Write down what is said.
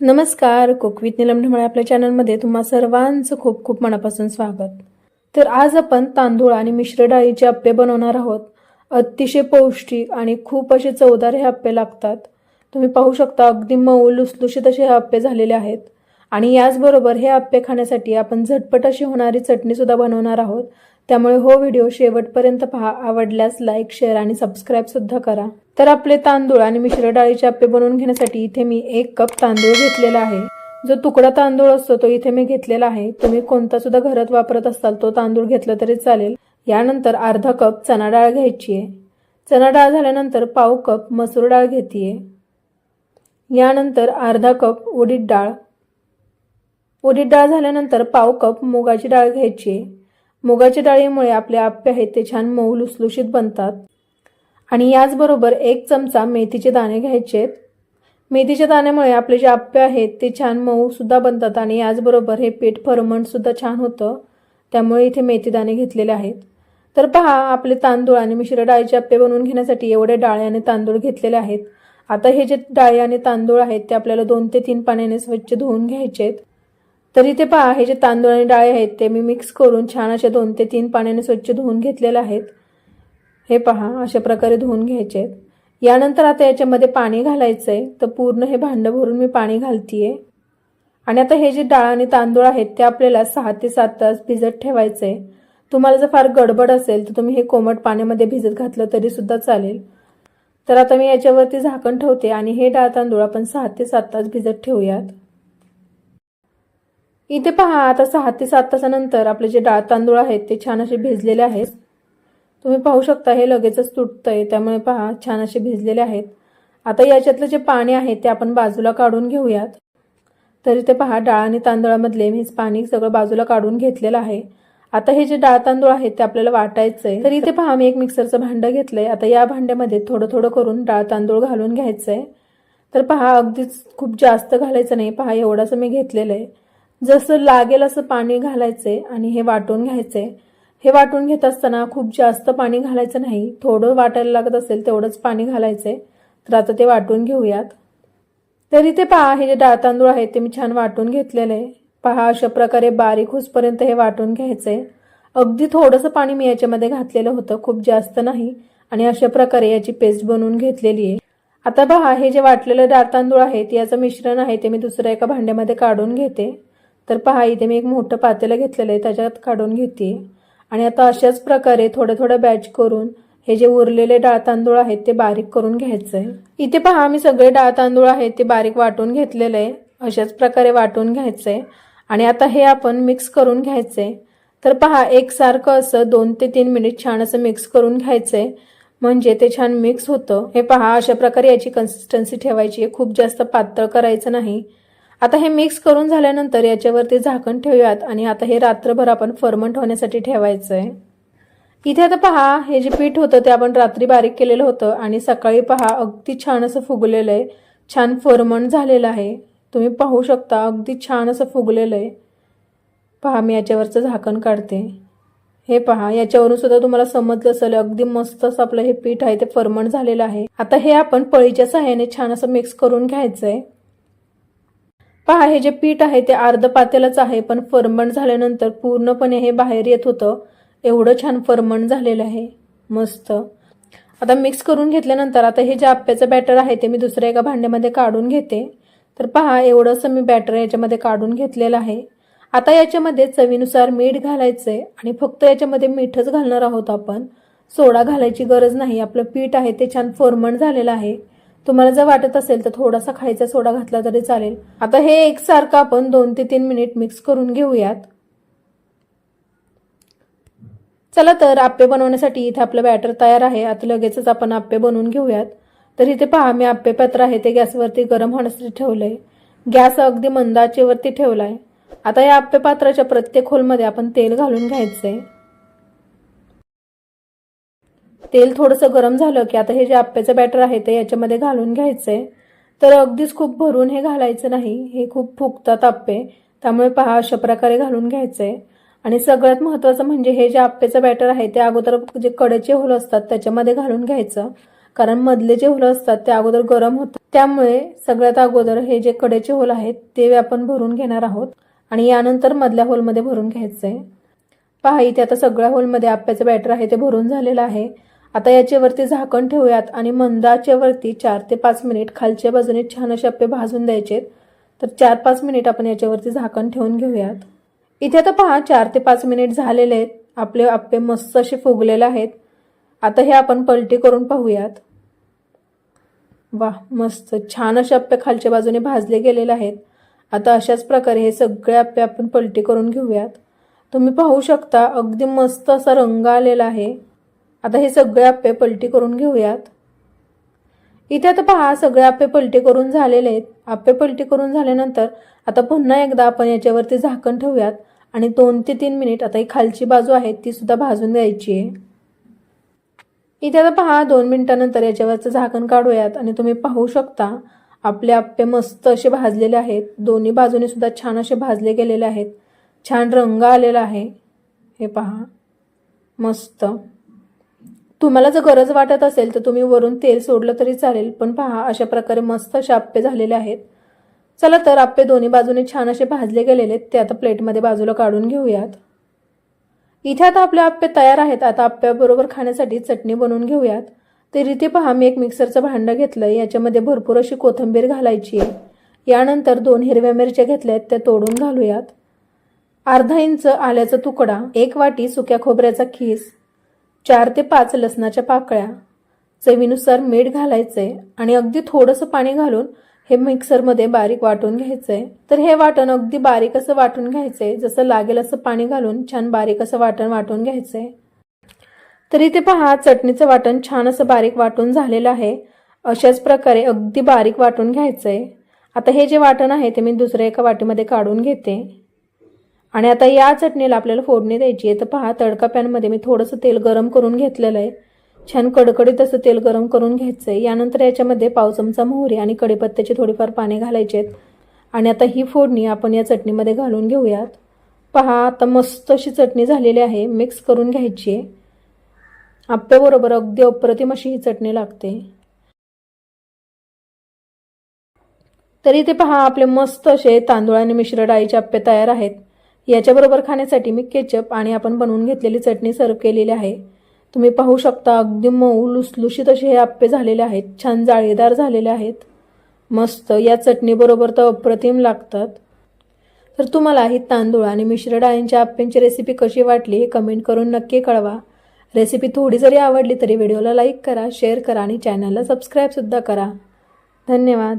नमस्कार कोकवित निलम आपल्या चॅनलमध्ये तुम्हा सर्वांचं खूप खूप मनापासून स्वागत. तर आज आपण तांदूळ आणि मिश्र डाळीचे अप्पे बनवणार आहोत. अतिशय पौष्टिक आणि खूप असे चवदार हे अप्पे लागतात. तुम्ही पाहू शकता अगदी मऊ लुसलुशीत असे हे अप्पे झालेले आहेत. आणि याचबरोबर हे अप्पे खाण्यासाठी आपण झटपट अशी होणारी चटणीसुद्धा बनवणार आहोत. त्यामुळे हो व्हिडिओ शेवटपर्यंत पहा. आवडल्यास लाईक शेअर आणि सबस्क्राईब सुद्धा करा. तर आपले तांदूळ आणि मिश्र डाळीचे अप्पे बनवून घेण्यासाठी इथे मी एक कप तांदूळ घेतलेला आहे. जो तुकडा तांदूळ असतो तो इथे मी घेतलेला आहे. तुम्ही कोणता सुद्धा घरात वापरत असाल तो तांदूळ घेतला तरी चालेल. यानंतर अर्धा कप चणा डाळ घ्यायची आहे चणा डाळ झाल्यानंतर पाव कप मसूर डाळ घेते यानंतर अर्धा कप उडीद डाळ. उडीद डाळ झाल्यानंतर पाव कप मुगाची डाळ घ्यायची आहे मुगाच्या डाळीमुळे आपले आप्पे आहेत ते छान मऊ लुसलुशीत बनतात. आणि याचबरोबर एक चमचा मेथीचे दाणे घ्यायचे आहेत. मेथीच्या दाण्यामुळे आपले जे आप्पे आहेत ते छान मऊसुद्धा बनतात आणि याचबरोबर हे पीठ फरमणसुद्धा छान होतं. त्यामुळे इथे मेथी दाणे घेतलेले आहेत. तर पहा आपले तांदूळ आणि मिश्र डाळीचे आप्पे बनवून घेण्यासाठी एवढे डाळे आणि तांदूळ घेतलेले आहेत. आता हे जे डाळे आणि तांदूळ आहेत ते आपल्याला दोन ते तीन पाण्याने स्वच्छ धुवून घ्यायचे आहेत. तर इथे पहा हे जे तांदूळ आणि डाळे आहेत ते मी मिक्स करून छान असे दोन ते तीन पाण्याने स्वच्छ धुवून घेतलेले आहेत. हे पहा अशा प्रकारे धुवून घ्यायचे आहेत. यानंतर आता याच्यामध्ये पाणी घालायचं आहे तर पूर्ण हे भांडं भरून मी पाणी घालतीये. आणि आता हे जे डाळ आणि तांदूळ आहेत ते आपल्याला सहा ते सात तास भिजत ठेवायचं आहे तुम्हाला जर फार गडबड असेल तर तुम्ही हे कोमट पाण्यामध्ये भिजत घातलं तरी सुद्धा चालेल. तर आता मी याच्यावरती झाकण ठेवते आणि हे डाळ तांदूळ आपण सहा ते सात तास भिजत ठेवूयात. इथे पहा आता सहा ते सात तासानंतर आपले जे डाळ तांदूळ आहेत ते छान असे भिजलेले आहेत. तुम्ही पाहू शकता हे लगेचच तुटतंय त्यामुळे पहा छान असे भिजलेले आहेत. आता याच्यातलं जे पाणी आहे ते आपण बाजूला काढून घेऊयात. तर इथे पहा डाळ आणि तांदळामधले मी पाणी सगळं बाजूला काढून घेतलेलं आहे. आता हे जे डाळ तांदूळ आहेत ते आपल्याला वाटायचंय. तर इथे पहा मी एक मिक्सरचं भांडं घेतलंय. आता या भांड्यामध्ये थोडं थोडं करून डाळ तांदूळ घालून घ्यायचंय. तर पहा अगदीच खूप जास्त घालायचं नाही. पहा एवढंसं मी घेतलेलं आहे जसं लागेल असं पाणी घालायचे आणि हे वाटून घ्यायचे. हे वाटून घेत असताना खूप जास्त पाणी घालायचं नाही. थोडं वाटायला लागत असेल तेवढंच पाणी घालायचे. तर आता ते वाटून घेऊयात. तरी ते पहा हे जे डाळ तांदूळ आहेत ते मी छान वाटून घेतलेलं. आहे पहा अशा प्रकारे बारीक होसपर्यंत हे वाटून घ्यायचे. अगदी थोडंसं पाणी मी याच्यामध्ये घातलेलं होतं खूप जास्त नाही. आणि अशा प्रकारे याची पेस्ट बनवून घेतलेली आहे. आता पहा हे जे वाटलेलं डाळ तांदूळ आहेत याचं मिश्रण आहे ते मी दुसऱ्या एका भांड्यामध्ये काढून घेते. तर पहा इथे मी एक मोठं पातेलं घेतलेलं आहे त्याच्यात काढून घेते. आणि आता अशाच प्रकारे थोडं थोडं बॅच करून हे जे उरलेले डाळ तांदूळ आहेत ते बारीक करून घ्यायचं आहे इथे पहा मी सगळे डाळ तांदूळ आहेत ते बारीक वाटून घेतलेलं आहे. अशाच प्रकारे वाटून घ्यायचं आहे आणि आता हे आपण मिक्स करून घ्यायचं आहे तर पहा एकसारखं असं दोन ते तीन मिनिट छान असं मिक्स करून घ्यायचं आहे म्हणजे ते छान मिक्स होतं. हे पहा अशा प्रकारे याची कन्सिस्टन्सी ठेवायची आहे. खूप जास्त पातळ करायचं नाही. आता हे मिक्स करून झाल्यानंतर याच्यावरती झाकण ठेवूयात आणि आता हे रात्रभर आपण फर्मंट होण्यासाठी ठेवायचं आहे इथे आता पहा हे जे पीठ होतं ते आपण रात्री बारीक केलेलं होतं आणि सकाळी पहा अगदी छान असं फुगलेलं आहे. छान फर्मंट झालेलं आहे. तुम्ही पाहू शकता अगदी छान असं फुगलेलं आहे. पहा मी याच्यावरचं झाकण काढते. हे पहा याच्यावरून सुद्धा तुम्हाला समजलं असेल अगदी मस्त असं आपलं हे पीठ आहे ते फर्मंट झालेलं आहे. आता हे आपण पळीच्या सहाय्याने छान असं मिक्स करून घ्यायचं आहे पहा हे जे पीठ आहे ते अर्ध पातेलच आहे पण फरमण झाल्यानंतर पूर्णपणे हे बाहेर येत होतं. एवढं छान फरमण झालेलं आहे. मस्त. आता मिक्स करून घेतल्यानंतर आता हे जे आप्याचं बॅटर आहे ते मी दुसऱ्या एका भांड्यामध्ये काढून घेते. तर पहा एवढंसं मी बॅटर याच्यामध्ये काढून घेतलेलं आहे. आता याच्यामध्ये चवीनुसार मीठ घालायचं आहे आणि फक्त याच्यामध्ये मीठच घालणार आहोत आपण. सोडा घालायची गरज नाही. आपलं पीठ आहे ते छान फर्मंट झालेलं आहे. तुम्हाला जर वाटत असेल तर थोडासा खायचा सोडा घातला तरी चालेल. आता हे एकसारखं आपण दोन ते तीन मिनिट मिक्स करून घेऊयात. चला तर आप्पे बनवण्यासाठी इथे आपलं बॅटर तयार आहे. आता लगेचच आपण आप्पे बनवून घेऊयात. तर इथे पहा मी आप्पे पात्र आहे ते गॅसवरती गरम होण्यासाठी ठेवलंय. गॅस अगदी मंदाचेवरती ठेवलाय. आता या आप्पे पात्राच्या प्रत्येक होलमध्ये आपण तेल घालून घ्यायचंय. तेल थोडंसं गरम झालं की आता हे जे आप्प्याचं बॅटर आहे ते याच्यामध्ये घालून घ्यायचंय. तर अगदीच खूप भरून हे घालायचं नाही. हे खूप फुगतात आप्पे. त्यामुळे पहा अशा प्रकारे घालून घ्यायचंय. आणि सगळ्यात महत्त्वाचं म्हणजे हे जे आप्याचं बॅटर आहे ते अगोदर जे कडेचे होल असतात त्याच्यामध्ये घालून घ्यायचं. कारण मधले जे होलं असतात ते अगोदर गरम होतात त्यामुळे सगळ्यात अगोदर हे जे कडेचे होल आहेत ते आपण भरून घेणार आहोत. आणि यानंतर मधल्या होलमध्ये भरून घ्यायचं आहे पहा इथे आता सगळ्या होलमध्ये आप्प्याचं बॅटर आहे ते भरून झालेलं आहे. आता याच्यावरती झाकण ठेवूयात आणि मंदाच्यावरती चार ते पाच मिनिट खालच्या बाजूने छान असे अप्पे भाजून द्यायचे तर चार पाच मिनिट आपण याच्यावरती झाकण ठेवून घेऊयात. इथे आता पहा चार ते पाच मिनिट झालेले आहेत. आपले आप्पे मस्त असे फुगलेले आहेत. आता हे आपण पलटी करून पाहूयात. वा मस्त. छान असे आप्पे खालच्या बाजूने भाजले गेलेले आहेत. आता अशाच प्रकारे हे सगळे आप्पे आपण पलटी करून घेऊयात. तुम्ही पाहू शकता अगदी मस्त असा रंग आलेला आहे. आता हे सगळे आप्पे पलटी करून घेऊयात. इथे आता पहा सगळे आप्पे पलटी करून झालेले आहेत. आप्पे पलटी करून झाल्यानंतर आता पुन्हा एकदा आपण याच्यावरती झाकण ठेवूयात आणि दोन ते तीन मिनिट आता ही खालची बाजू आहे ती सुद्धा भाजून द्यायची आहे. इथे आता पहा दोन मिनिटानंतर याच्यावरचं झाकण काढूयात आणि तुम्ही पाहू शकता आपले आप्पे मस्त असे भाजलेले आहेत. दोन्ही बाजूने सुद्धा छान असे भाजले गेलेले आहेत. छान रंग आलेला आहे. हे पहा मस्त. तुम्हाला जर गरज वाटत असेल तर तुम्ही वरून तेल सोडलं तरी चालेल पण पहा अशा प्रकारे मस्त असे आप्पे झालेले आहेत. चला तर आप्पे दोन्ही बाजूने छान असे भाजले गेलेले आहेत ते आता प्लेटमध्ये बाजूला काढून घेऊयात. इथे आता आपले आप्पे तयार आहेत आता आप्प्याबरोबर खाण्यासाठी चटणी बनवून घेऊयात. तर इथे पहा मी एक मिक्सरचं भांडं घेतलं याच्यामध्ये भरपूर अशी कोथिंबीर घालायची आहे. यानंतर दोन हिरव्या मिरच्या घेतल्या आहेत त्या तोडून घालूयात. अर्धा इंच आल्याचा तुकडा एक वाटी सुक्या खोबऱ्याचा खीस चार ते पाच लसणाच्या पाकळ्या चवीनुसार मीठ घालायचे आणि अगदी थोडंसं पाणी घालून हे मिक्सरमध्ये बारीक वाटून घ्यायचंय तर हे वाटण अगदी बारीक असं वाटून घ्यायचंय जसं लागेल असं पाणी घालून छान बारीक असं वाटण वाटून घ्यायचंय तर इथे पहा चटणीचं वाटण छान असं बारीक वाटून झालेलं आहे. अशाच प्रकारे अगदी बारीक वाटून घ्यायचंय आता हे जे वाटण आहे ते मी दुसऱ्या एका वाटीमध्ये काढून घेते. आणि आता या चटणीला आपल्याला फोडणी द्यायची आहे. तर पहा तडका पॅनमध्ये मी थोडंसं तेल गरम करून घेतलेलं आहे. छान कडकडीत असं तेल गरम करून घ्यायचं आहे. यानंतर याच्यामध्ये पाव चमचा मोहरी आणि कडीपत्त्याचे थोडीफार पाने घालायचे आहेत. आणि आता ही फोडणी आपण या चटणीमध्ये घालून घेऊयात. पहा आता मस्त अशी चटणी झालेली आहे. मिक्स करून घ्यायची आहे. आप्याबरोबर अगदी अप्रतिम अशी ही चटणी लागते. तरी ते पहा आपले मस्त असे तांदूळ आणि मिश्र डाळीचे आप्पे तयार आहेत. याच्याबरोबर खाण्यासाठी मी केचप आणि आपण बनवून घेतलेली चटणी सर्व केलेली आहे. तुम्ही पाहू शकता अगदी मऊ लुसलुशीत असे हे आप्पे झालेले आहेत. छान जाळीदार झालेले आहेत. मस्त या चटणीबरोबर तर अप्रतिम लागतात. तर तुम्हाला ही तांदूळ आणि मिश्र डाळींच्या आप्प्यांची रेसिपी कशी वाटली हे कमेंट करून नक्की कळवा. रेसिपी थोडी जरी आवडली तरी व्हिडिओला लाईक करा शेअर करा आणि चॅनलला सबस्क्राईबसुद्धा करा. धन्यवाद.